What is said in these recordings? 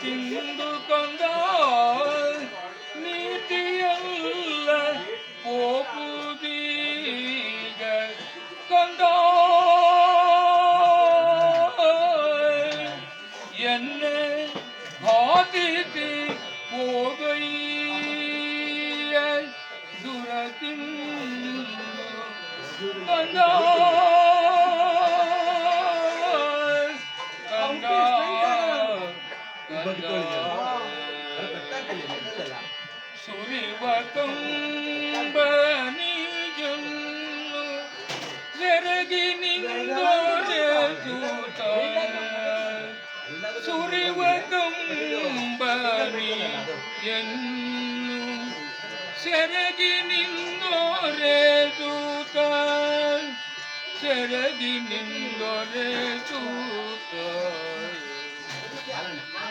சிந்து கொண்டால் நீட்டியல்ல போபுதீக கொண்டால். என்ன பாதித்து போகையே സുനിവകുംബനിജം ജരകി നിന്തോരൂത സുരിവകുംബനി എന്നു ശരകിനി ಸೆರಗಿ ನಿಂದೋರೆ ದೂತ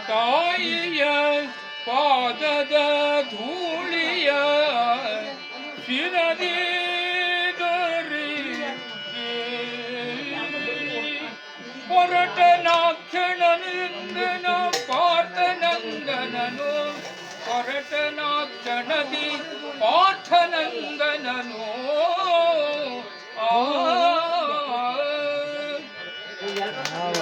ತಾಯಿಯ ಪಾದದ ಧೂಳಿಯ ಶಿರದಿ ಹೊರಟನಾಕ್ಷಣನಿಂದನ ಪಾರ್ಥನಂದನನು. ಹೊರಟನಾಕ್ಷಣದಿ ಪಾರ್ಥನಂದನನು.